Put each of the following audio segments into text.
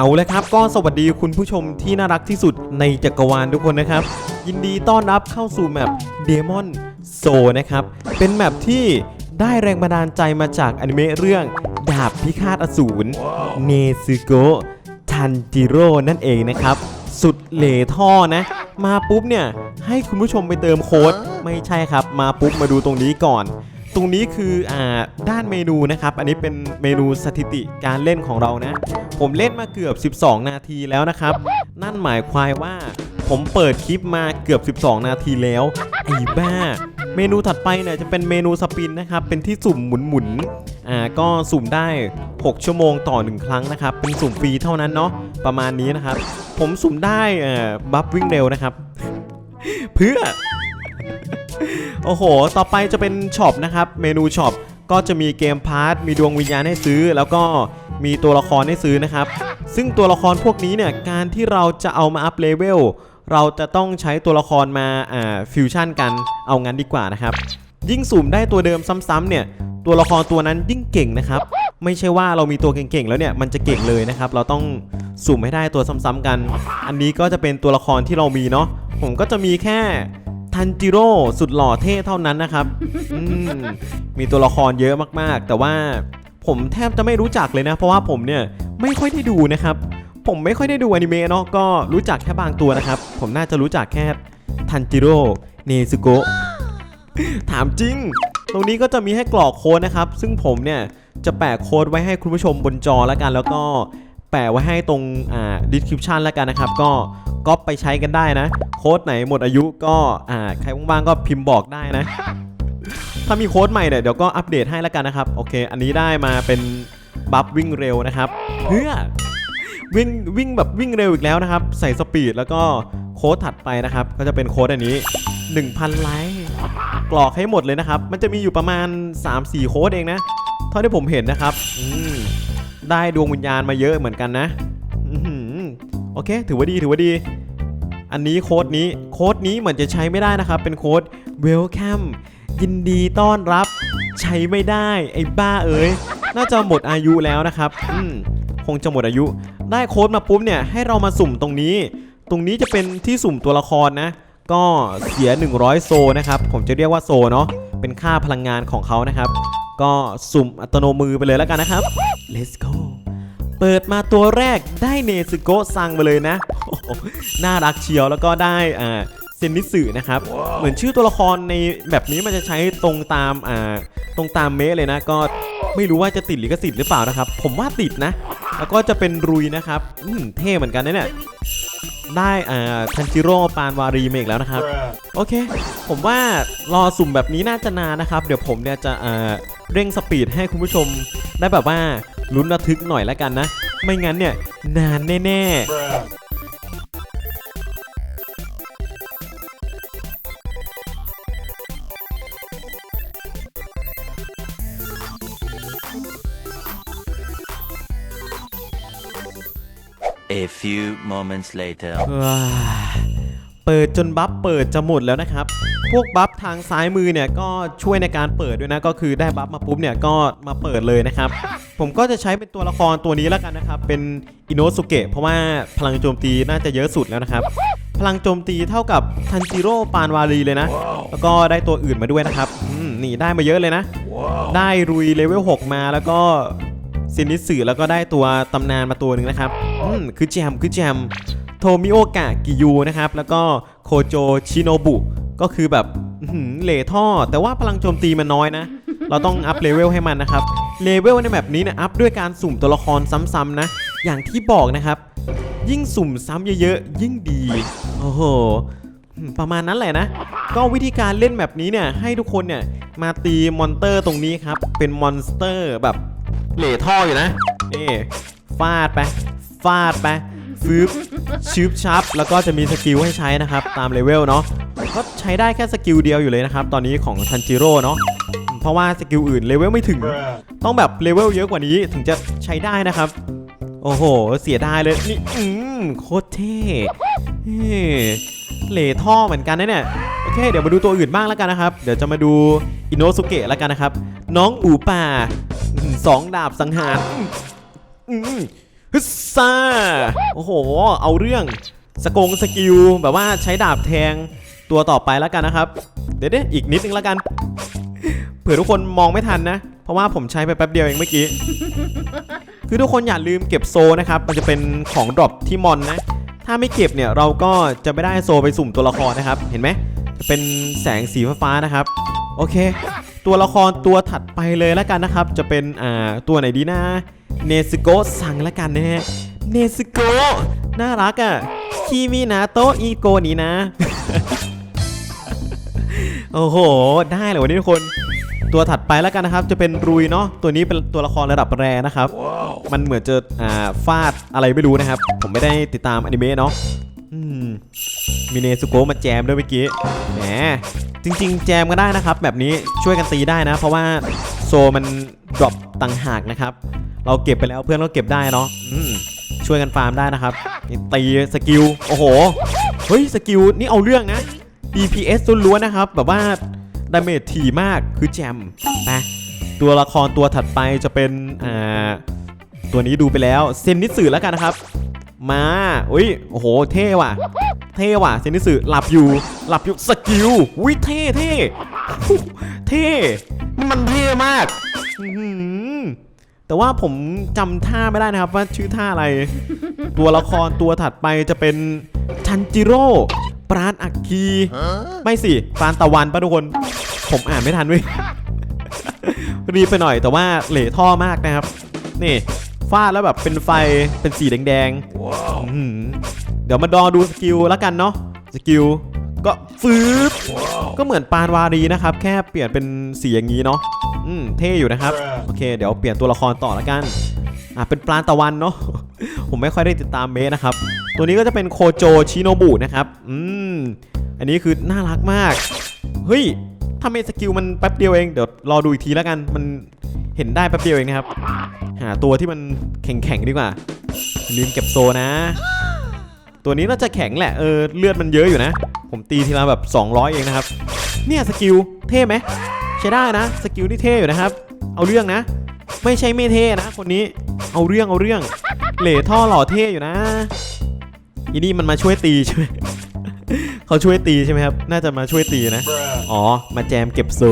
เอาลยครับ ก็สวัสดีคุณผู้ชมที่น่ารักที่สุดในจักรวาลทุกคนนะครับ ยินดีต้อนรับเข้าสู่แมป Demon s o นะครับ เป็นแมปที่ได้แรงบันดาลใจมาจากอนิเมะเรื่อง ดาบพิฆาตอสูรเนซึโกะทันจิโร่นั่นเองนะครับ สุดเหล่ท่อนะ มาปุ๊บเนี่ย ให้คุณผู้ชมไปเติมโค้ดไม่ใช่ครับ มาปุ๊บมาดูตรงนี้ก่อน ตรงนี้คืออ่าด้านเมนูนะครับ อันนี้เป็นเมนูสถิติการเล่นของเรานะ ผมเล่นมาเกือบ 12 นาทีแล้วนะครับ นั่นหมายความว่า ผมเปิดคลิปมาเกือบ 12 นาทีแล้วไอ้บ้า เมนูถัดไปเนี่ยจะเป็นเมนูสปินนะครับ เป็นที่สุ่มหมุนๆอ่าก็สุ่มได้ 6 ชั่วโมงต่อ 1 ครั้งนะครับ เป็นสุ่มฟรีเท่านั้นเนาะประมาณนี้นะครับ ผมสุ่มได้อ่อบัฟวิ่งเร็วนะครับ เพื่อ โอ้โห ต่อไปจะเป็นช็อปนะครับ เมนูช็อปก็จะมีเกมพาร์ทมีดวงวิญญาณให้ซื้อ แล้วก็มีตัวละครให้ซื้อนะครับ ซึ่งตัวละครพวกนี้เนี่ยการที่เราจะเอามาอัพเลเวลเราจะต้องใช้ตัวละครมาอ่าฟิวชั่นกันเอางั้นดีกว่านะครับ ยิ่งสุ่มได้ตัวเดิมซ้ำๆเนี่ยตัวละครตัวนั้นยิ่งเก่งนะครับ ไม่ใช่ว่าเรามีตัวเก่งๆแล้วเนี่ยมันจะเก่งเลยนะครับ เราต้องสุ่มให้ได้ตัวซ้ำๆกัน อันนี้ก็จะเป็นตัวละครที่เรามีเนาะผมก็จะมีแค่ ทันจิโร่สุดหล่อเท่เท่านั้นนะครับมมีตัวละครเยอะมากๆ แต่ว่าผมแทบจะไม่รู้จักเลยนะ เพราะว่าผมเนี่ยไม่ค่อยได้ดูนะครับ ผมไม่ค่อยได้ดูอนิเมะเนาะก็รู้จักแค่บางตัวนะครับ ผมน่าจะรู้จักแค่ทันจิโร่เนซึโกะถามจริง ตรงนี้ก็จะมีให้กรอกโค้ดนะครับ ซึ่งผมเนี่ยจะแปะโค้ดไว้ให้คุณผู้ชมบนจอแล้วกัน แล้วก็แปะไว้ให้ตรงอ่า description แล้วกันนะครับ ก็ ก็ไปใช้กันได้นะ โค้ดไหนหมดอายุก็อ่าใครว่างๆก็พิมพ์บอกได้นะ ถ้ามีโค้ดใหม่เนี่ยเดี๋ยวก็อัปเดตให้แล้วกันนะครับ โอเค อันนี้ได้มาเป็นบัฟวิ่งเร็วนะครับเพื่อวิ่งวิ่งแบบวิ่งเร็วอีกแล้วนะครับ ใส่สปีดแล้วก็โค้ดถัดไปนะครับ ก็จะเป็นโค้ดอันนี้ 1,000 ไลค์กรอกให้หมดเลยนะครับ มันจะมีอยู่ประมาณ 3-4 โค้ดเองนะ เท่าที่ผมเห็นนะครับ ได้ดวงวิญญาณมาเยอะเหมือนกันนะ อเค ถือว่าดีถือว่าดี อันนี้โค้ดนี้โค้ดนี้เหมือนจะใช้ไม่ได้นะครับ เป็นโค้ด welcome ยินดีต้อนรับ ใช้ไม่ได้ไอ้บ้าเอ้ยน่าจะหมดอายุแล้วนะครับอืมคงจะหมดอายุ ได้โค้ดมาปุ๊บเนี่ยให้เรามาสุ่มตรงนี้ ตรงนี้จะเป็นที่สุ่มตัวละครนะ ก็เสีย 100 โซนะครับ ผมจะเรียกว่าโซเนาะเป็นค่าพลังงานของเขานะครับ ก็สุ่มอัตโนมือไปเลยแล้วกันนะครับ let's go เปิดมาตัวแรกได้เนซึโกะซังมาเลยนะโอ้โหน่ารักเชียวแล้วก็ได้อ่าเซนนิสึนะครับ เหมือนชื่อตัวละครในแบบนี้มันจะใช้ตรงตามอ่าตรงตามเมะเลยนะ ก็ไม่รู้ว่าจะติดลิขสิทธิ์หรือเปล่านะครับ ผมว่าติดนะ แล้วก็จะเป็นรุยนะครับอืมเท่เหมือนกันนะเนี่ยได้อ่าทันจิโร่ปานวารีมาอีกแล้วนะครับ โอเค ผมว่ารอสุ่มแบบนี้น่าจะนานนะครับ เดี๋ยวผมเนี่ยจะเอ่อเร่งสปีดให้คุณผู้ชมได้แบบว่า ลุ้นระทึกหน่อยแล้วกันนะ ไม่งั้นเนี่ยนานแน่ A few moments later. ๆว้าเปิดจนบัฟเปิดจะหมดแล้วนะครับ พวกบัฟทางซ้ายมือเนี่ยก็ช่วยในการเปิดด้วยนะก็คือได้บัฟมาปุ๊บเนี่ยก็มาเปิดเลยนะครับ ผมก็จะใช้เป็นตัวละครตัวนี้แล้วกันนะครับ เป็นอินโนสุเกะเพราะว่าพลังโจมตีน่าจะเยอะสุดแล้วนะครับ พลังโจมตีเท่ากับทันจิโร่ปานวารีเลยนะ แล้วก็ได้ตัวอื่นมาด้วยนะครับนี่ได้มาเยอะเลยนะ ได้รุยเลเวล6มาแล้วก็ซินิสึแล้วก็ได้ตัวตำนานมาตัวหนึ่งนะครับคือแจมคือแจม โทมิโอกะกิยูนะครับ แล้วก็โคโจชิโนบุ ก็คือแบบเหล่ท่อ แต่ว่าพลังโจมตีมันน้อยนะ เราต้องอัพเลเวลให้มันนะครับ เลเวลในแบบนี้นี่ยอัพด้วยการสุ่มตัวละครซ้ำๆนะ อย่างที่บอกนะครับ ยิ่งสุ่มซ้ำเยอะๆ ยิ่งดี โอ้โห ประมาณนั้นแหละนะ ก็วิธีการเล่นแบบนี้เนี่ย ให้ทุกคนเนี่ยมาตีมอนเตอร์ตรงนี้ครับ เป็นมอนสเตอร์แบบเหล่ท่ออยู่นะ นี่ ฟาดไป ฟาดไป ฟืบชืบชับแล้วก็จะมีสกิลให้ใช้นะครับ ตามเลเวลเนาะก็ใช้ได้แค่สกิลเดียวอยู่เลยนะครับ ตอนนี้ของทันจิโร่เนาะเพราะว่าสกิลอื่นเลเวลไม่ถึง ต้องแบบเลเวลเยอะกว่านี้ถึงจะใช้ได้นะครับ โอ้โห เสียดายเลยนี่อืมโคตรเท่เฮ้เหล่ท่อเหมือนกันนะเนี่ยโอเค เดี๋ยวมาดูตัวอื่นบ้างแล้วกันนะครับ เดี๋ยวจะมาดูอินโนสุเกะแล้วกันนะครับ น้องอูป่าสองดาบสังหารอืม ฮึซ่าโอ้โห เอาเรื่องสกงสกิลแบบว่าใช้ดาบแทงตัวต่อไปแล้วกันนะครับ เดี๋ยวอีกนิดนึงแล้วกัน เผื่อทุกคนมองไม่ทันนะ เพราะว่าผมใช้ไปแป๊บเดียวเองเมื่อกี้ คือทุกคนอย่าลืมเก็บโซนะครับ มันจะเป็นของดรอปที่มอนนะ ถ้าไม่เก็บเนี่ยเราก็จะไม่ได้โซไปสุ่มตัวละครนะครับ เห็นไหมจะเป็นแสงสีฟ้านะครับ โอเค ตัวละครตัวถัดไปเลยแล้วกันนะครับ จะเป็นอ่าตัวไหนดีนะ เนซึโกะสั่งแล้วกันนะฮะ เนซึโกะน่ารักอะคิมินาโตะอีโกนี่นะ โอ้โห ได้เลยวันนี้ทุกคน ตัวถัดไปแล้วกันนะครับ จะเป็นรุยเนาะ ตัวนี้เป็นตัวละครระดับแรนะครับ มันเหมือนจะอ่าฟาดอะไรไม่รู้นะครับ ผมไม่ได้ติดตามอนิเมะเนาะอืมมีเนซุโกะมาแจมด้วยเมื่อกี้ แหม จริง ๆ แจมก็ได้นะครับ แบบนี้ช่วยกันตีได้นะ เพราะว่า โซมันดรอปต่างหากนะครับ เราเก็บไปแล้วเพื่อนก็เก็บได้เนาะช่วยกันฟาร์มได้นะครับตีสกิลโอ้โหเฮ้ยสกิลนี่เอาเรื่องนะ DPS ล้วนๆนะครับ แบบว่าดาเมจถี่มากคือแจมนะตัวละครตัวถัดไปจะเป็นอ่าตัวนี้ดูไปแล้วเซนนิสึแล้วกันนะครับ มาอุ้ยโอ้โห เท่ว่ะ เท่ว่ะเซนนิสึหลับอยู่หลับอยู่สกิลอุ้ยเท่เท่เท่ นี่มันเท่มากอื้อหือแต่ว่าผมจำท่าไม่ได้นะครับว่าชื่อท่าอะไร ตัวละครตัวถัดไปจะเป็นชันจิโร่ปราณอักคี ไม่สิปราณตะวันปะทุกคน ผมอ่านไม่ทันเว้ยรีบไปหน่อยแต่ว่าเหล่ท่อมากนะครับ นี่ฟาดแล้วแบบเป็นไฟเป็นสีแดงๆอื้อหือเดี๋ยวมาดอดูสกิลแล้วกันเนาะสกิล ก็ฟืบก็เหมือนปานวารีนะครับ แค่เปลี่ยนเป็นสีอย่างนี้เนาะอืมเท่อยู่นะครับ โอเค เดี๋ยวเปลี่ยนตัวละครต่อล้วกันอะเป็นปลานตะวันเนาะผมไม่ค่อยได้ติดตามเมสนะครับ ตัวนี้ก็จะเป็นโคโจชิโนบุนะครับ อืม อันนี้คือน่ารักมาก เฮ้ยทำไมสกิลมันแป๊บเดียวเอง เดี๋ยวรอดูอีกทีแล้วกัน มันเห็นได้แป๊บเดียวเองนะครับ หาตัวที่มันแข็งๆดีกว่าลืมเก็บโซนะ ตัวนี้น่าจะแข็งแหละเออเลือดมันเยอะอยู่นะ ผมตีทีละแบบ 200 เองนะครับ เนี่ยสกิลเท่ไหมใช้ได้นะสกิลที่เท่อยู่นะครับ เอาเรื่องนะ ไม่ใช่ไม่เท่นะ คนนี้เอาเรื่องเอาเรื่อง เหล่ท่อหล่อเท่อยู่นะอีนี่มันมาช่วยตีใช่ไหมเขาช่วยตีใช่ไหมครับ น่าจะมาช่วยตีนะ อ๋อ มาแจมเก็บโซ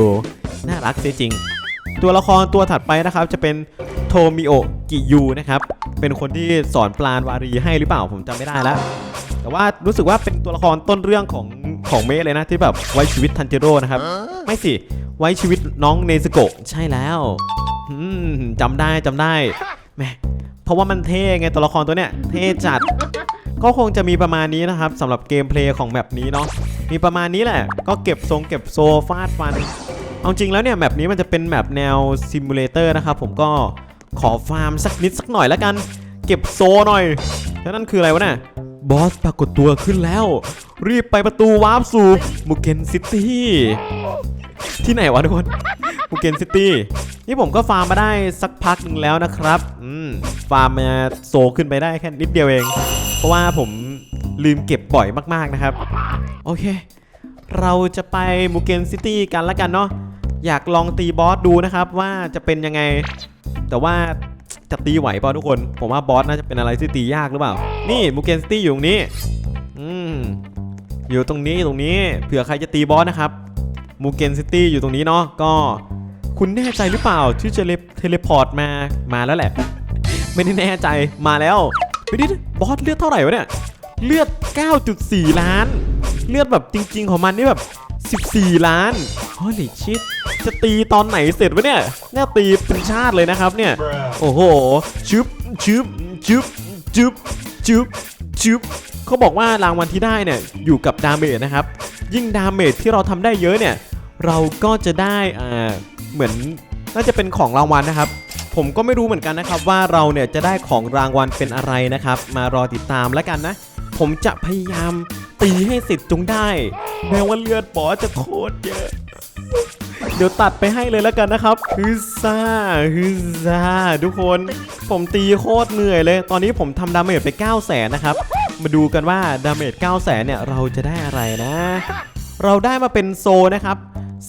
น่ารักเสียจริง ตัวละครตัวถัดไปนะครับจะเป็น โทมิโอกิยูนะครับ เป็นคนที่สอนปลานวารีให้หรือเปล่าผมจำไม่ได้แล้ว แต่ว่ารู้สึกว่าเป็นตัวละครต้นเรื่องของของเมะเลยนะ ที่แบบไว้ชีวิตทันจิโร่นะครับ ไม่สิ ไว้ชีวิตน้องเนซึโกะใช่แล้วจำได้จำได้แมเพราะว่ามันเท่ไงตัวละครตัวเนี้ยเท่จัดก็คงจะมีประมาณนี้นะครับสำหรับเกมเพลย์ของแบบนี้เนาะมีประมาณนี้แหละ ก็เก็บทรงเก็บโซฟาดฟัน เอาจริงแล้วเนี่ยแมปนี้มันจะเป็นแมปแนวซิมูเลเตอร์นะครับผมก็ ขอฟาร์มสักนิดสักหน่อยแล้วกัน เก็บโซหน่อยแล้วนั่นคืออะไรวะเนี่ยบอสปรากฏตัวขึ้นแล้ว รีบไปประตูวาร์ปสู่มูเกนซิตี้ที่ไหนวะทุกคนมูเกนซิตี้นี่ผมก็ฟาร์มมาได้สักพักหนึ่งแล้วนะครับอืมฟาร์มมาโซขึ้นไปได้แค่นิดเดียวเอง เพราะว่าผมลืมเก็บบ่อยมากๆนะครับ โอเค เราจะไปมูเกนซิตี้กันและกันเนาะอยากลองตีบอสดูนะครับว่าจะเป็นยังไง แต่ว่าจะตีไหวเปล่าทุกคน ผมว่าบอสน่าจะเป็นอะไรที่ตียากหรือเปล่า นี่มูเกนซิตี้อยู่ตรงนี้ อืม อยู่ตรงนี้ตรงนี้ เผื่อใครจะตีบอสนะครับ มูเกนซิตี้อยู่ตรงนี้เนาะ ก็คุณแน่ใจหรือเปล่าที่จะเทเลพอร์ตมา มาแล้วแหละ ไม่ได้แน่ใจ มาแล้วไปดิบอสเลือดเท่าไหร่วะเนี่ย เลือด 9.4 ล้าน เลือดแบบจริง ๆ ของมันนี่แบบ 14 ล้านโอ้ยชิตจะตีตอนไหนเสร็จวะเนี่ยเนี่ยตีเป็นชาติเลยนะครับเนี่ย โอ้โหชึบชึบชึบชึบชึบชึบเขาบอกว่ารางวัลที่ได้เนี่ยอยู่กับดาเมจนะครับ ยิ่งดาเมจที่เราทำได้เยอะเนี่ย เราก็จะได้อ่าเหมือนน่าจะเป็นของรางวัลนะครับ ผมก็ไม่รู้เหมือนกันนะครับ ว่าเราเนี่ยจะได้ของรางวัลเป็นอะไรนะครับ มารอติดตามแล้วกันนะ ผมจะพยายาม ตีให้เสร็จจงได้ แม้ว่าเลือดปอจะโคตรเยอะ เดี๋ยวตัดไปให้เลยแล้วกันนะครับฮึซ่าฮึซ่าทุกคนผมตีโคตรเหนื่อยเลย ตอนนี้ผมทำดาเมจไป9 0 0แสนนะครับ มาดูกันว่าดาเมจ9 0 0แสนเนี่ยเราจะได้อะไรนะ เราได้มาเป็นโซนะครับ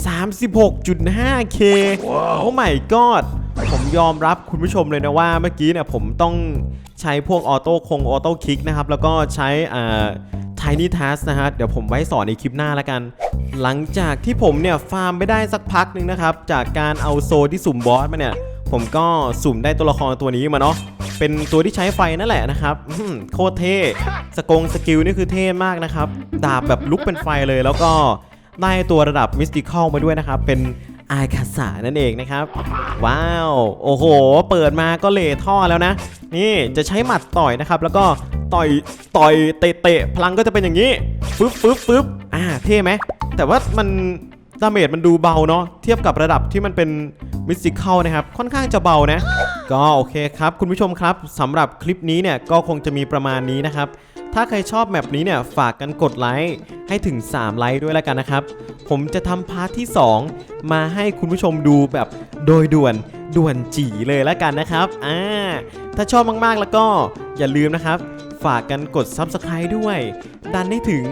36.5k โอ้ my god ผมยอมรับคุณผู้ชมเลยนะว่าเมื่อกี้เนี่ยผมต้องใช้พวกออโต้คงออโต้คลิกนะครับ แล้วก็ใช้อ่า Tiny Task นะฮะ เดี๋ยวผมไว้สอนในคลิปหน้าแล้วกัน หลังจากที่ผมเนี่ยฟาร์มไปได้สักพักหนึ่งนะครับ จากการเอาโซที่สุ่มบอสมาเนี่ย ผมก็สุ่มได้ตัวละครตัวนี้มาเนาะเป็นตัวที่ใช้ไฟนั่นแหละนะครับโคตรเท่สกงสกิลนี่คือเท่มากนะครับ ดาบแบบลุกเป็นไฟเลยแล้วก็ได้ตัวระดับมิสติคอลมาด้วยนะครับ เป็น อายคาสานั่นเองนะครับ ว้าว โอ้โห เปิดมาก็เลท่อแล้วนะ นี่จะใช้หมัดต่อยนะครับ แล้วก็ต่อยต่อยเตะเตะพลังก็จะเป็นอย่างนี้ฟึบฟึบฟึบอ่าเท่ไหมแต่ว่ามันดาเมจมันดูเบาเนาะเทียบกับระดับที่มันเป็นมิสติเคอลนะครับ ค่อนข้างจะเบานะ ก็โอเคครับ คุณผู้ชมครับสำหรับคลิปนี้เนี่ยก็คงจะมีประมาณนี้นะครับ ถ้าใครชอบแมปนี้เนี่ยฝากกันกดไลค์ให้ถึง 3 ไลค์ด้วยแล้วกันนะครับ ผมจะทำพาร์ทที่ 2 มาให้คุณผู้ชมดูแบบโดยด่วนด่วนจีเลยแล้วกันนะครับ อ่า ถ้าชอบมากๆแล้วก็อย่าลืมนะครับ ฝากกันกด Subscribe ด้วย ดันให้ถึง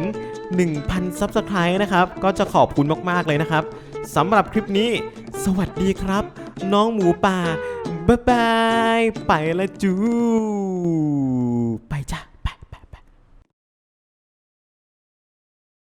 1,000 Subscribe นะครับ ก็จะขอบคุณมากๆเลยนะครับสำหรับคลิปนี้ สวัสดีครับ น้องหมูป่า บ๊ายบาย ไปละจู ไปจ้ะ